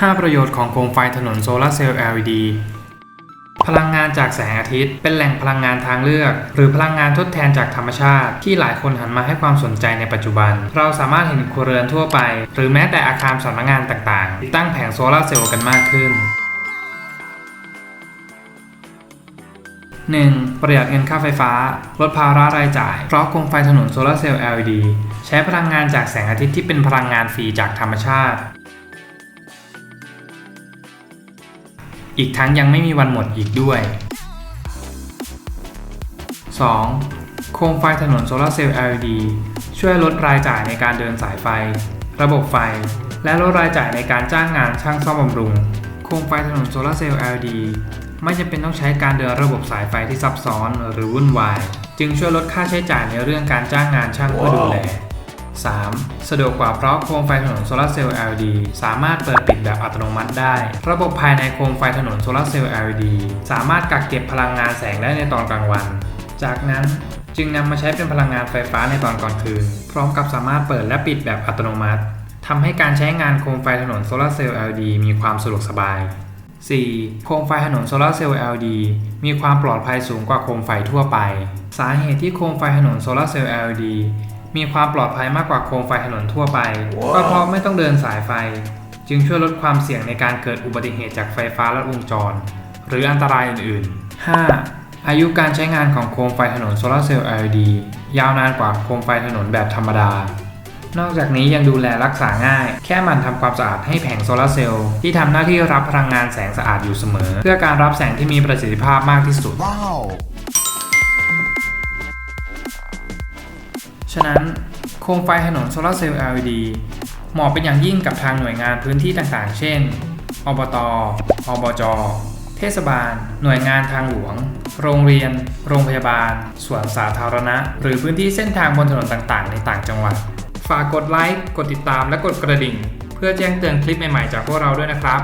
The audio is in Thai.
5 ประโยชน์ของโคมไฟถนนโซลาร์เซลล์ LED พลังงานจากแสงอาทิตย์ เป็นแหล่งพลังงานทางเลือก หรือพลังงานทดแทนจากธรรมชาติ ที่หลายคนหันมาให้ความสนใจในปัจจุบัน เราสามารถเห็นครัวเรือนทั่วไป หรือแม้แต่อาคารสำนักงานต่างๆ ติดตั้งแผงโซลาร์เซลล์กันมากขึ้น 1. ประหยัดเงินค่าไฟฟ้า ลดภาระรายจ่าย เพราะโคมไฟถนนโซลาร์เซลล์ LED ใช้พลังงานจากแสงอาทิตย์ที่เป็นพลังงานฟรีจากธรรมชาติ อีกทั้งยังไม่มีวันหมดอีกด้วย 2. โคมไฟถนนโซลาร์เซลล์ LED ช่วยลดรายจ่ายในการเดินสายไฟ ระบบไฟ และลดรายจ่ายในการจ้างงานช่างซ่อมบำรุง โคมไฟถนนโซลาร์เซลล์ LED ไม่จำเป็นต้องใช้การเดินระบบสายไฟที่ซับซ้อนหรือวุ่นวาย จึงช่วยลดค่าใช้จ่ายในเรื่องการจ้างงานช่างเพื่อดูแล 3. สะดวกกว่าเพราะโคมไฟถนนโซลาร์เซลล์ LED สามารถเปิดปิดแบบอัตโนมัติได้ ระบบภายในโคมไฟถนนโซลาร์เซลล์ LED สามารถกักเก็บพลังงานแสงได้ในตอนกลางวัน จากนั้นจึงนำมาใช้เป็นพลังงานไฟฟ้าในตอนกลางคืน พร้อมกับสามารถเปิดและปิดแบบอัตโนมัติทำให้การใช้งานโคมไฟถนนโซลาร์เซลล์ LED มีความสะดวกสบาย 4. โคมไฟถนนโซลาร์เซลล์ LED มีความปลอดภัยสูงกว่าโคมไฟทั่วไป สาเหตุที่โคมไฟถนนโซลาร์เซลล์ LED มีความปลอดภัยมากกว่าโคมไฟถนนทั่วไปก็เพราะไม่ต้องเดินสายไฟ จึงช่วยลดความเสี่ยงในการเกิดอุบัติเหตุจากไฟฟ้าลัดวงจร หรืออันตรายอื่นๆ 5. อายุการใช้งานของโคมไฟถนนโซลาร์เซลล์ LED ยาวนานกว่าโคมไฟถนนแบบธรรมดา นอกจากนี้ยังดูแลรักษาง่าย แค่หมันทำความสะอาดให้แผงโซลาร์เซลล์ที่ทำหน้าที่รับพลังงานแสงสะอาดอยู่เสมอ เพื่อการรับแสงที่มีประสิทธิภาพมากที่สุด Wow. ฉะนั้นโคมไฟถนนโซลาร์เซลล์ LED เหมาะเป็นอย่างยิ่งกับทางหน่วยงานพื้นที่ต่างๆ เช่น อบต อบจ เทศบาล หน่วยงานทางหลวง โรงเรียน โรงพยาบาล สวนสาธารณะ หรือพื้นที่เส้นทางบนถนนต่างๆ ในต่างจังหวัด ฝากกดไลค์ กดติดตาม และกดกระดิ่ง เพื่อแจ้งเตือนคลิปใหม่ๆ จากพวกเราด้วยนะครับ